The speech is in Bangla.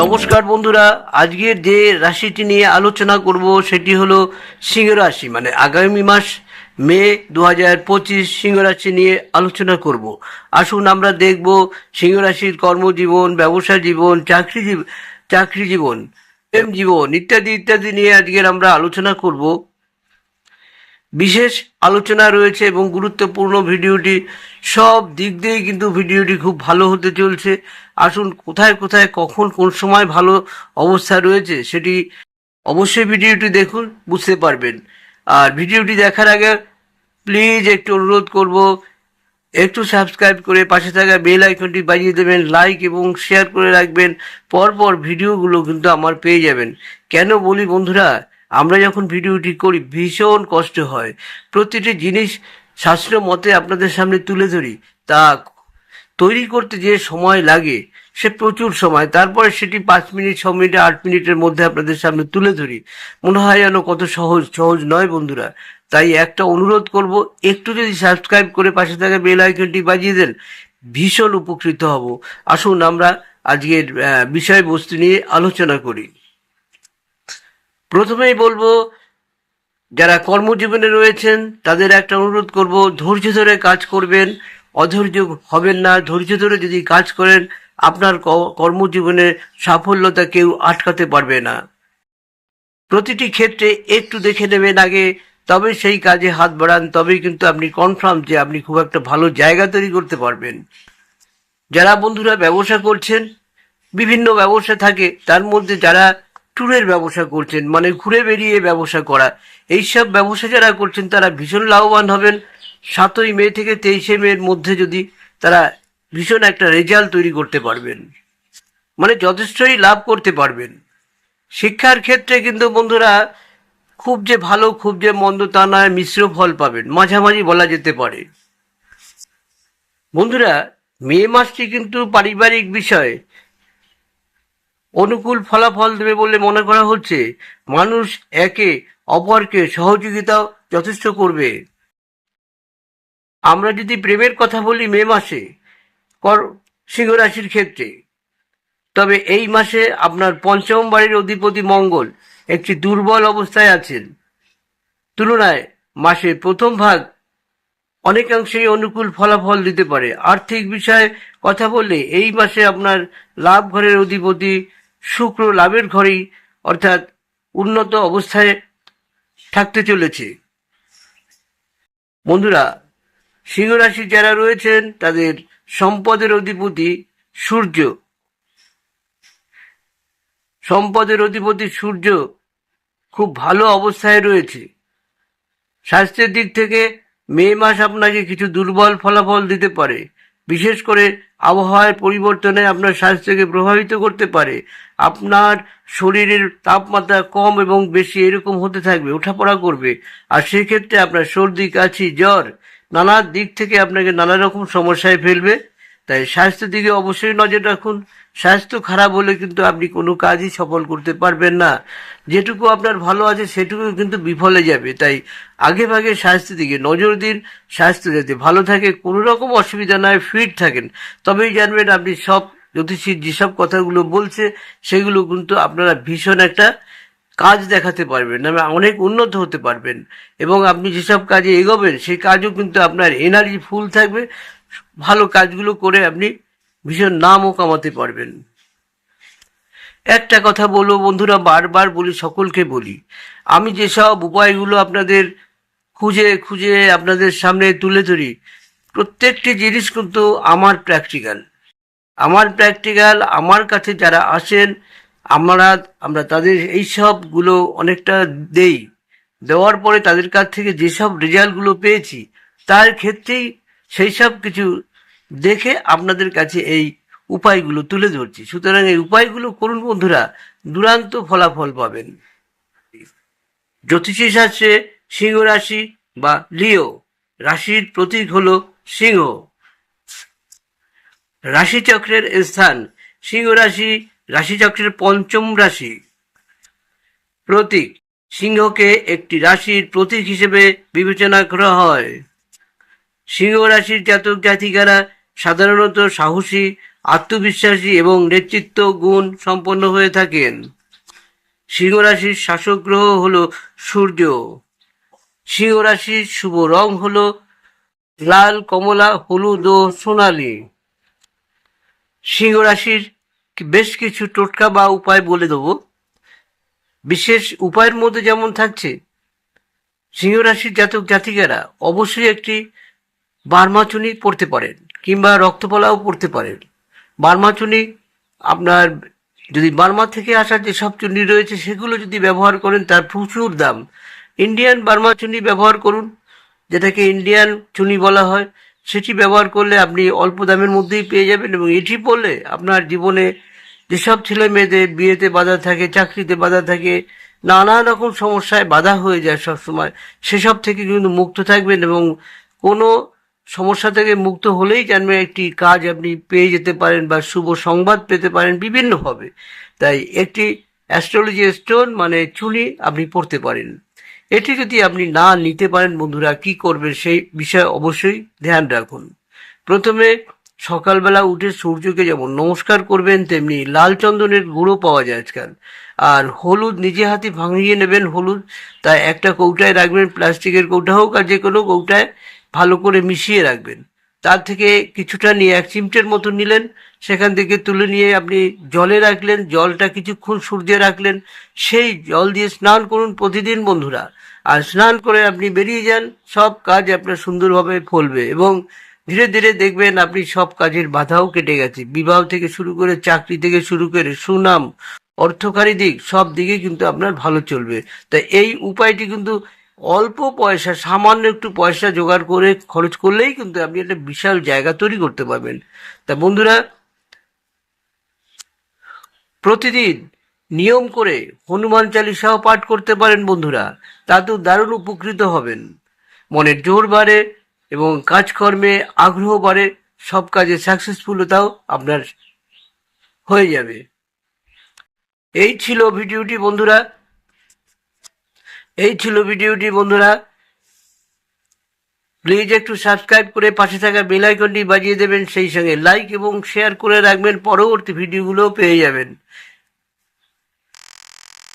নমস্কার বন্ধুরা। আজকের যে রাশিটি নিয়ে আলোচনা করব সেটি হলো সিংহ রাশি মানে আগামী মাস মে দু হাজার পঁচিশ সিংহ রাশি নিয়ে আলোচনা করব। আসুন আমরা দেখব সিংহ রাশির কর্মজীবন, ব্যবসা জীবন চাকরি চাকরি জীবন, প্রেম জীবন ইত্যাদি ইত্যাদি নিয়ে আজকের আমরা আলোচনা করব। বিশেষ আলোচনা রয়েছে এবং গুরুত্বপূর্ণ ভিডিওটি, সব দিক দিয়েই কিন্তু ভিডিওটি খুব ভালো হতে চলছে। আসুন, কোথায় কোথায়, কখন, কোন সময় ভালো অবস্থা রয়েছে সেটি অবশ্যই ভিডিওটি দেখুন, বুঝতে পারবেন। আর ভিডিওটি দেখার আগে প্লিজ একটু অনুরোধ করব, একটু সাবস্ক্রাইব করে পাশে থাকা বেল আইকনটি বাজিয়ে দেবেন লাইক এবং শেয়ার করে রাখবেন, পরপর ভিডিওগুলো কিন্তু আমার পেয়ে যাবেন। কেন বলি বন্ধুরা আমরা যখন ভিডিওটি করি, ভীষণ কষ্ট হয়। প্রতিটি জিনিস শাস্ত্র মতে আপনাদের সামনে তুলে ধরি। তা তৈরি করতে যে সময় লাগে, সে প্রচুর সময়। তারপরে সেটি পাঁচ মিনিট, ছ মিনিট, আট মিনিটের মধ্যে আপনাদের সামনে তুলে ধরি। মনে হয় যেন কত সহজ সহজ নয় বন্ধুরা। তাই একটা অনুরোধ করব, একটু যদি সাবস্ক্রাইব করে পাশে থাকা বেল আইকনটি বাজিয়ে দেন, ভীষণ উপকৃত হব। আসুন আমরা আজকের বিষয়বস্তু নিয়ে আলোচনা করি। প্রথমেই বলব, যারা কর্মজীবনে রয়েছেন, তাদের একটা অনুরোধ করব, ধৈর্য ধরে কাজ করবেন। অধৈর্য হবেন না, ধৈর্য ধরে যদি কাজ করেন, আপনার ক- কর্মজীবনে সাফল্যতা কেউ আটকাতে পারবে না। প্রতিটি ক্ষেত্রে একটু দেখে নেবেন আগে তবে সেই কাজে হাত বাড়ান, তবেই কিন্তু আপনি কনফার্ম যে আপনি খুব একটা ভালো জায়গা তৈরি করতে পারবেন। যারা বন্ধুরা ব্যবসা করছেন, বিভিন্ন ব্যবসা থাকে, তার মধ্যে যারা ট্যুরের ব্যবসা করছেন মানে ঘুরে বেরিয়ে ব্যবসা করা। এইসব ব্যবসা যারা করছেন, তারা ভীষণ লাভবান হবেন। সাতই মে থেকে তেইশে মের মধ্যে যদি তারা ভীষণ একটা রেজাল্ট তৈরি করতে পারবেন মানে যথেষ্টই লাভ করতে পারবেন। শিক্ষার ক্ষেত্রে কিন্তু বন্ধুরা, খুব যে ভালো, খুব যে মন্দ তা নয়, মিশ্র ফল পাবেন। মাঝামাঝি বলা যেতে পারে। বন্ধুরা, মে মাসটি কিন্তু পারিবারিক বিষয়। অনুকূল ফলাফল দেবে বলে মনে করা হচ্ছে। মানুষ একে অপরকে সহযোগিতা যথেষ্ট করবে। আমরা যদি প্রেমের কথা বলি মে মাসে, কর সিংহ রাশির ক্ষেত্রে, তবে এই মাসে আপনার পঞ্চম বাড়ির অধিপতি মঙ্গল একটি দুর্বল অবস্থায় আছেন। তুলনায় মাসের প্রথম ভাগ অনেকাংশেই অনুকূল ফলাফল দিতে পারে। আর্থিক বিষয়ে কথা বললে এই মাসে আপনার লাভ ঘরের অধিপতি শুক্র লাভের ঘরেই অর্থাৎ উন্নত অবস্থায় থাকতে চলেছে। বন্ধুরা সিংহ রাশি যারা রয়েছেন, তাদের সম্পদের অধিপতি সূর্য। সম্পদের অধিপতি সূর্য খুব ভালো অবস্থায় রয়েছে। স্বাস্থ্যের দিক থেকে মে মাস আপনাকে কিছু দুর্বল ফলাফল দিতে পারে। বিশেষ করে আবহাওয়ার পরিবর্তনে আপনার স্বাস্থ্যকে প্রভাবিত করতে পারে। আপনার শরীরের তাপমাত্রা কম এবং বেশি এরকম হতে থাকবে, ওঠাপড়া করবে। আর সেক্ষেত্রে আপনার সর্দি, কাশি, জ্বর নানা দিক থেকে আপনাকে নানা রকম সমস্যায় ফেলবে। তাই স্বাস্থ্যের দিকে অবশ্যই নজর রাখুন। স্বাস্থ্য খারাপ হলে কিন্তু আপনি কোনো কাজই সফল করতে পারবেন না। যেটুকু আপনার ভালো আছে, সেটুকু কিন্তু বিফলে যাবে। তাই আগে ভাগে স্বাস্থ্যের দিকে নজর দিন। স্বাস্থ্য যাতে ভালো থাকে, কোনো রকম অসুবিধা নয় ফিট থাকেন। তবেই জানবেন আপনি সব জ্যোতিষীর যেসব কথাগুলো বলছে, সেগুলো কিন্তু আপনারা ভীষণ একটা কাজ দেখাতে পারবেন মানে অনেক উন্নত হতে পারবেন। এবং আপনি যেসব কাজে এগোবেন, সেই কাজও কিন্তু আপনার এনার্জি ফুল থাকবে। ভালো কাজগুলো করে আপনি ভীষণ নামও কামাতে পারবেন। একটা কথা বলব বন্ধুরা, বারবার বলি, সকলকে বলি, আমি যেসব উপায়গুলো আপনাদের খুঁজে খুঁজে আপনাদের সামনে তুলে ধরি, প্রত্যেকটি জিনিস কিন্তু আমার প্র্যাকটিক্যাল আমার প্র্যাকটিক্যাল আমার কাছে যারা আসেন, আমরা আমরা তাদের এই সবগুলো অনেকটা দেই। দেওয়ার পরে তাদের কাছ থেকে যেসব রেজাল্টগুলো পেয়েছি, তার ক্ষেত্রেই সেই সব কিছু দেখে আপনাদের কাছে এই উপায়গুলো তুলে ধরছি। সুতরাং এই উপায়গুলো করুন বন্ধুরা, দুরান্ত ফলাফল পাবেন। জ্যোতিষী শাস্ত্রে সিংহ রাশি বা লিও, রাশির প্রতীক হলো সিংহ। রাশিচক্রের স্থান, সিংহ রাশি, রাশিচক্রের পঞ্চম রাশি। প্রতীক, সিংহকে একটি রাশির প্রতীক হিসেবে বিবেচনা করা হয়। সিংহ রাশির জাতক জাতিকারা সাধারণত সাহসী, আত্মবিশ্বাসী এবং নেতৃত্ব গুণ সম্পন্ন হয়ে থাকেন। সিংহ রাশির শাসক গ্রহ হল সূর্য। সিংহ রাশির শুভ রং হল লাল, কমলা, হলুদ ও সোনালী। সিংহ রাশির বেশ কিছু টোটকা বা উপায় বলে দেবো। বিশেষ উপায়ের মধ্যে যেমন থাকছে সিংহ রাশির জাতক জাতিকারা অবশ্যই একটি বার্মাচুনি পড়তে পারেন কিংবা রক্তপলাও পড়তে পারেন। বার্মাচুনি আপনার যদি বার্মা থেকে আসা যেসব চুনি রয়েছে সেগুলো যদি ব্যবহার করেন তার প্রচুর দাম। ইন্ডিয়ান বার্মা চুনি ব্যবহার করুন, যেটাকে ইন্ডিয়ান চুনি বলা হয়। সেটি ব্যবহার করলে আপনি অল্প দামের মধ্যেই পেয়ে যাবেন এবং এটি পড়লে আপনার জীবনে যেসব ছেলে মেয়েদের বিয়েতে বাধা থাকে, চাকরিতে বাধা থাকে, নানা রকম সমস্যায় বাধা হয়ে যায় সবসময়, সেসব থেকে কিন্তু মুক্ত থাকবেন এবং কোনো সমস্যা থেকে মুক্ত হলেই জানবেন একটি কাজ আপনি পেয়ে যেতে পারেন বা শুভ সংবাদ পেতে পারেন বিভিন্নভাবে। তাই একটি অ্যাস্ট্রোলজি স্টোন মানে চুনি আপনি পড়তে পারেন। এটি যদি আপনি না নিতে পারেন, বন্ধুরা কি করবেন সেই বিষয়ে অবশ্যই ধ্যান রাখুন। প্রথমে সকালবেলা উঠে সূর্যকে যেমন নমস্কার করবেন, তেমনি লাল চন্দনের গুঁড়ো পাওয়া যায় আজকাল। আর হলুদ নিজে হাতে ভাঙিয়ে নেবেন হলুদ। তাই একটা কৌটায় রাখবেন, প্লাস্টিকের কৌটা হোক আর যে কোনো কৌটায় ভালো করে মিশিয়ে রাখবেন। তার থেকে কিছুটা নিয়ে এক চিমটের মতো নিলেন, সেখান থেকে তুলে নিয়ে আপনি জলে রাখলেন, জলটা কিছুক্ষণ সূর্যে রাখলেন, সেই জল দিয়ে স্নান করুন প্রতিদিন বন্ধুরা। আর স্নান করে আপনি বেরিয়ে যান, সব কাজ আপনার সুন্দরভাবে ফলবে এবং ধীরে ধীরে দেখবেন আপনি সব কাজের বাধাও কেটে গেছে। বিবাহ থেকে শুরু করে চাকরি থেকে শুরু করে সুনাম, অর্থকারী দিক, সব দিকে কিন্তু আপনার ভালো চলবে। তাই এই উপায়টি কিন্তু অল্প পয়সা, সামান্য একটু পয়সা জোগাড় করে খরচ করলেই কিন্তু আপনি একটা বিশাল জায়গা তৈরি করতে পারবেন। তা বন্ধুরা, প্রতিদিন নিয়ম করে হনুমান চালিসাও পাঠ করতে পারেন বন্ধুরা। তাতেও দারুণ উপকৃত হবেন। মনের জোর বাড়ে এবং কাজকর্মে আগ্রহ বাড়ে, সব কাজে সাকসেসফুলতাও আপনার হয়ে যাবে। এই ছিল ভিডিওটি বন্ধুরা। এই ছিল ভিডিওটি, বন্ধুরা। প্লিজ একটু সাবস্ক্রাইব করে পাশে থাকা বেল আইকনটি বাজিয়ে দেবেন, সেই সঙ্গে লাইক এবং শেয়ার করে রাখবেন, পরবর্তী ভিডিওগুলো পেয়ে যাবেন।